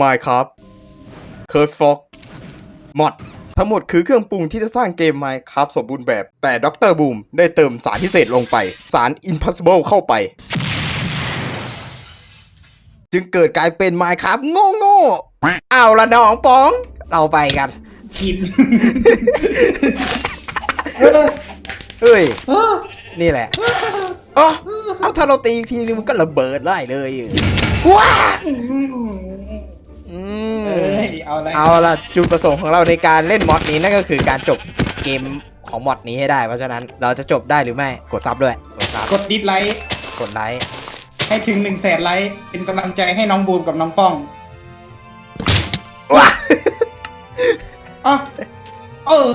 Minecraft c u r s e Fox Mod ทั้งหมดคือเครื่องปรุงที่จะสร้างเกม Minecraft สมบูรณ์แบบ แต่ดรบูมได้เติมสารพิเศษลงไป สาร Impossible เข้าไป จึงเกิดกลายเป็น Minecraft โง่โง่ๆเอาละน้องป๋อง เราไปกันกินเฮ้ย นี่แหละอ๋อเอาถ้าเราตีอีกทีนึงมันก็ระเบิดได้เลยว้า อืมเอ้ยเอาอะไรเอาละจุดประสงค์ของเราในการเล่นมอดนี้นั่นก็คือการจบเกมของมอดนี้ให้ได้ เพราะฉะนั้นเราจะจบได้หรือไม่กดซับด้วยกดซับกดดิสไลค์กดไลค์ให้ถึงหนึ่งแสนไลค์เป็นกำลังใจให้น้องบูมกับน้องป้องว้าอ๋อเออ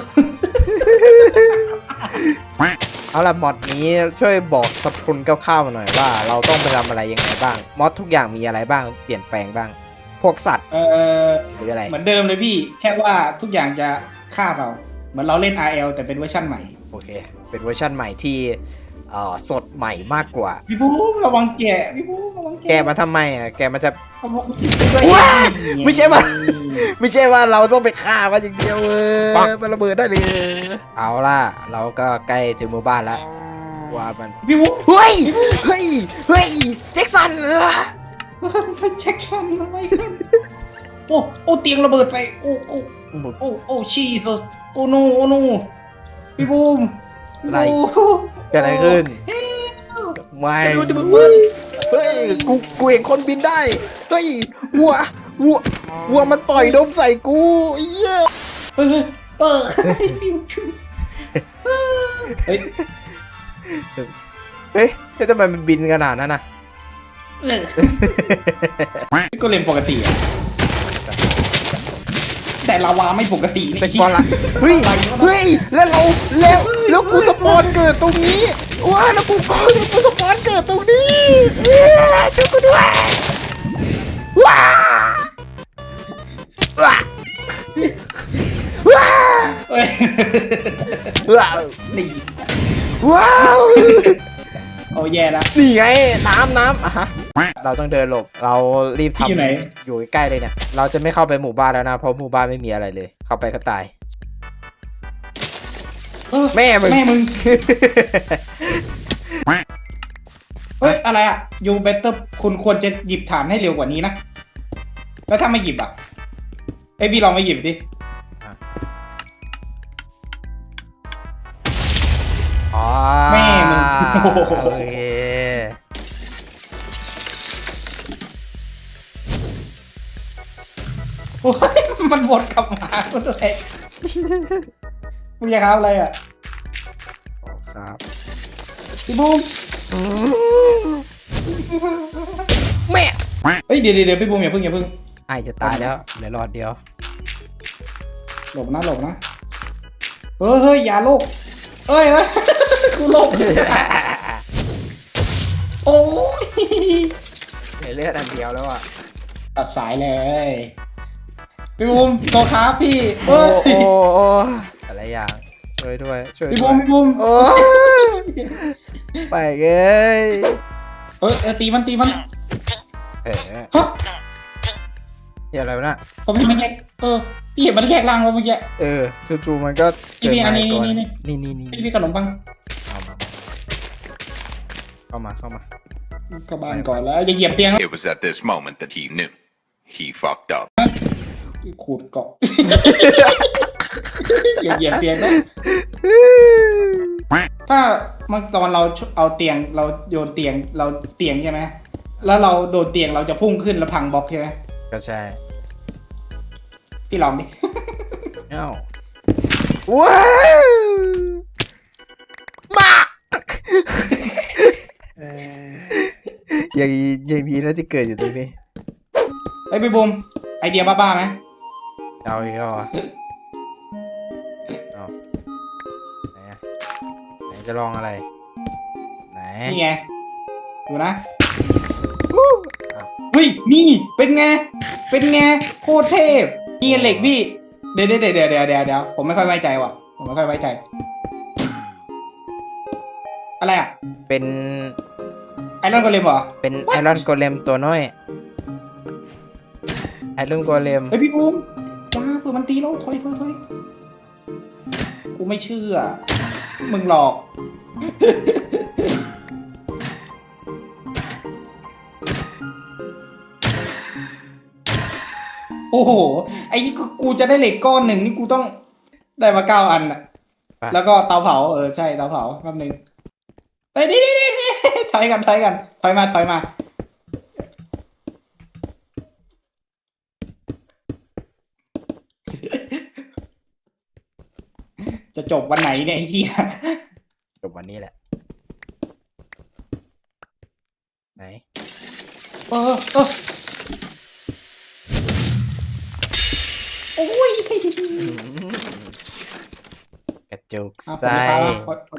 เอาละมอดนี้ช่วยบอกสรรพคุณคร่าวๆมาหน่อยว่า เราต้องไปทำอะไรยังไงบ้างมอดทุกอย่างมีอะไรบ้างเปลี่ยนแปลงบ้าง พวกสัตว์เออหรืออะไร เหมือนเดิมเลยพี่ แค่ว่าทุกอย่างจะฆ่าเรา เหมือนเราเล่น RL แต่เป็นเวอร์ชั่นใหม่ โอเค เป็นเวอร์ชันใหม่ที่เอ่อสดใหม่มากกว่า พี่บูมระวังแกะพี่บูมระวังแกะแกมาทำไมอะ แกมันจะระวังว้าไม่ใช่ว่า ไม่ใช่ว่าเราต้องไปฆ่ามันอย่างเดียวเออมันระเบิดได้เลย เอาล่ะ เราก็ใกล้ถึงหมู่บ้านแล้วว่ามันพี่บูมเฮ้ย เฮ้ย เฮ้ย แจ็คสันเออ ไปเช็คฟันอะไรกัน โอ้ โอ้เตียงระเบิดไป โอ้ โอ้ โอ้ โอ้ชีสโอ้โนโอ้โนพี่บูมอะไรโเกิดอะไรขึ้น ไม่ดูดิมึงเว้ยเฮ้ย กูกูเห็นคนบินได้ เฮ้ย วัว วัว วัวมันปล่อยนมใส่กูเหี้ยเฮ้ยเฮ้ยเปิดเฮ้ยเฮ้ย เฮ้ยทำไมมันบินขนาดนั้นน่ะ เออก็เล่นปกติอะแต่ลาวาไม่ปกตินี่เป็นบอลละเฮ้ย เฮ้ย แล้วเราแล้วแล้วกูสปอนเกิดตรงนี้ ว้าแล้วกูก็แล้วกูสปอนเกิดตรงนี้เอ้ยช่วยกูด้วย ว้าว้าว้าเฮ้ยว้าวนี่ว้าวโอ้แย่ละนี่ไง น้ำน้ำอะฮะ เราต้องเดินหลบ เรารีบพี่อยู่ทำไหน อยู่ใกล้ๆเลยเนี่ย เราจะไม่เข้าไปหมู่บ้านแล้วนะ เพราะหมู่บ้านไม่มีอะไรเลย เข้าไปก็ตาย เออแม่มึง แม่มึง เฮ้ย อะไรอะยูเบเตอร์คุณควรจะหยิบฐานให้เร็วกว่านี้นะ แล้วถ้าไม่หยิบอะไอยพี่ลองไม่หยิบดิ อ๋อแม่มึง โอเค โอ้ยมันวนกลับมาก็เลยมึงอยากเอาอะไรอะครับพี่บูมแม่เฮ้ยเดี๋ยวเดี๋ยวเดี๋ยวพี่บูมอย่าเพิ่งอย่าเพิ่งไอจะตายแล้วเหลือรอดเดียว หลบนะหลบนะเฮ้ยเฮ้ยอย่าโลกเอ้ยเอ้ยกูโลกโอ้ยเหลือเลือดอันเดียวแล้วอะตัดสายเลย พี่บูมโตครับพี่โอ้เฮ้ยโอ้โอ้แต่ละอย่างช่วยด้วยช่วยพี่ด้บูวยมพี่บูมโอ้ไปเอ้ยเอ้ยเอ้ยตีมันตีมันเอ๋ฮะเหี้ยอะไรวะน่ะผมเห็นมันแยกเออพี่เห็นมันแยกร่างแล้วเมื่อกี้ เออจู่ๆมันก็นี่นี่อันนี้เกิดมานี่อีกตัวนี่นี่นี่พี่พี่ขนมปังเอามาเข้ามาเข้ามา กลับบ้านก่อนแล้วอย่าเหยียบเตียงนะ It was at this moment that he knew. He fucked up. ขูดเกาะอย่าเหยียบเตียงนะถ้าเมื่อตอนเราเอาเตียงเราโยนเตียงเราเตียงใช่ไหมแล้วเราโดนเตียงเราจะพุ่งขึ้นแล้วพังบล็อกใช่ไหมก็ใช่พี่ลองดิเอ้าว้าวมาอย่างนี้อย่างนี้นะที่เกิดอยู่ตรงนี้เฮ้ยพี่บูมไอเดียบ้าๆไหม เอาอีกแล้วเหรอเอาไหนอะไหนจะลองอะไร ไหนนี่ไง ดูนะอ้าวเฮ้ย นี่ เป็นไง เป็นไง โคตรเทพ นี่ไงเหล็กพี่เดี๋ยวเดี๋ยวเดี๋ยวเดี๋ยวเดี๋ยวเดี๋ยวผมไม่ค่อยไว้ใจว่ะ ผมไม่ค่อยไว้ใจ อะไรอะ เป็นไอรอนโกเลมเหรอ เป็นไอรอนโกเลมตัวน้อยไอ้เรื่องโกเลมเฮ้ยพี่บูม จ้าเปิดมันตีแล้วถอยถอยถอยกูไม่เชื่อ มึงหลอก โอ้โห ไอ้นี่กูกูจะได้เหล็กก้อนหนึ่งนี่กูต้องได้มาเก้าอันอะไป แล้วก็เตาเผาเออใช่เตาเผาแป๊บนึงเฮ้ยนี่นี่นี่นี่ถอยกันถอยกันถอยมาถอยมา จะจบวันไหนเนี่ยไอ้เหี้ยจบวันนี้แหละ ไหน เออเออโอ้ยกระจุกอะผมใส่จะพามาขอขอ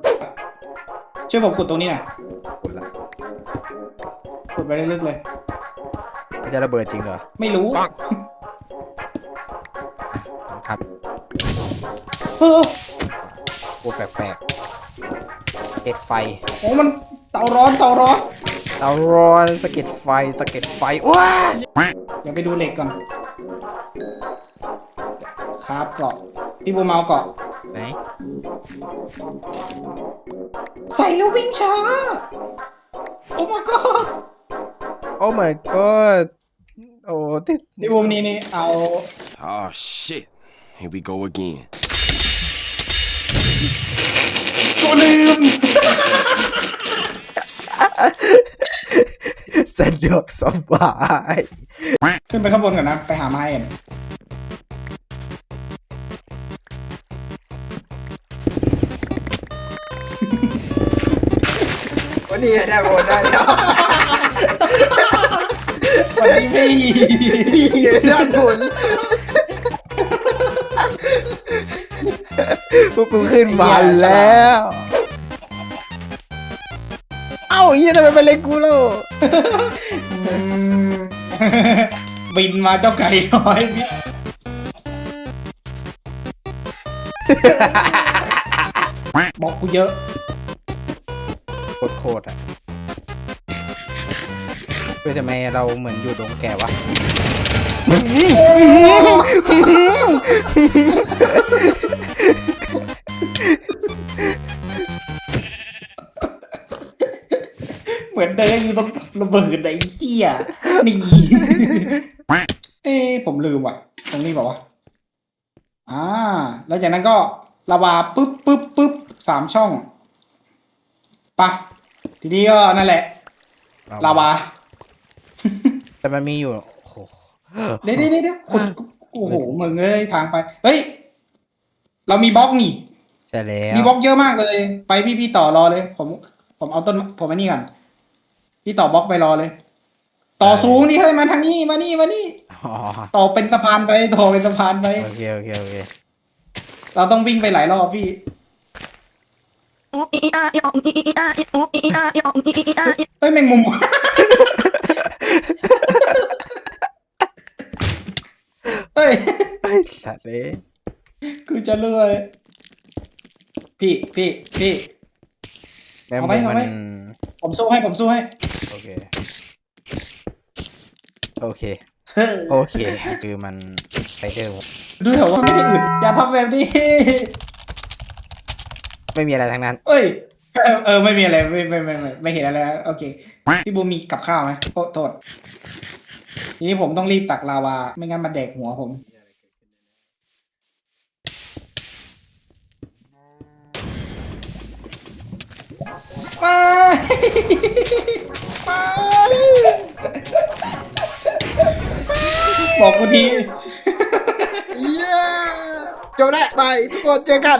ช่วยผมขุดตรงนี้หน่อยคุณละขุดไปลึกๆเลย มันจะระเบิดจริงเหรอ ไม่รู้ครับ เออพูดแปลกๆเก็ดไฟ โอ้มันเตาร้อนเตาร้อนเตาร้อนสะเก็ดไฟสะเก็ดไฟว้าเดี๋ยวไปดูเหล็กก่อน ครับเกาะพี่บูมเอาเกาะไหนใส่แล้ววิ่งช้า โอ้ my god โอ้ my god โอ้ติดพี่บูมนี่นี่เอา Oh shit. Here we go again. กูลืม สะดวกสบาย ขึ้นไปข้างบนก่อนนะ ไปหาไม้กันวันนี้ได้หมดได้แล้ววันนี้ไม่มีด้านบน พวกกูขึ้นมาแล้ว เอ้าเฮียทำไมเป็นเล็กกูล่ะบินมาเจ้าไก่น้อยพี่บอกกูเยอะโคตรโคตรอะเฮ้ยทำไมเราเหมือนอยู่ดงแก่วะ เหมือนเดินอยู่ตรงระเบิดไอ้เหี้ยนี่ เอ้ผมลืมว่ะ ตรงนี้บอกว่าอ่า แล้วจากนั้นก็ระบาปุ๊บปุ๊บปุ๊บสามช่องปะทีนี้ก็นั่นแหละลาวา แต่มันมีอยู่ เดี๋ยวเดี๋ยวเดี๋ยวขุดโอ้โหมึงเอ้ยทางไป เฮ้ย เรามีบล็อกนี่ใช่แล้วมีบล็อกเยอะมากเลย ไปพี่พี่ต่อรอเลย ผม ผมเอาต้น ผมมานี่ก่อนพี่ต่อบล็อกไปรอเลย ต่อสูงนี่เฮ้ยมาทางนี้มานี่มานี่อ๋อต่อเป็นสะพานไปต่อเป็นสะพานไปโอเคโอเคโอเคเราต้องวิ่งไปหลายรอบพี่เฮ้ยแมงมุม เฮ้ยไอ้สัตว์เลยกูจะเลื่อยพี่พี่พี่แม่งเอาไว้มุมเอามัไว้นผมสู้ให้ผมสู้ให้โอเค โอเค เฮ้ยโอเค คือมันไปเดอร์ดูเถอะว่าไม่ได้อื่นอย่าทำแบบนี้ไม่มีอะไรทั้งนั้น เอ้ยเออเออไม่มีอะไรไม่ไม่ไม่ไม่ไม่เห็นอะไรแล้วโอเคพี่บูมมีกับข้าวไหมโทษโทษ ทีนี้ผมต้องรีบตักลาวา ไม่งั้นมันแดกหัวผม ไป ไป บอกกูที เย้จบแล้วไปทุกคนเจอกัน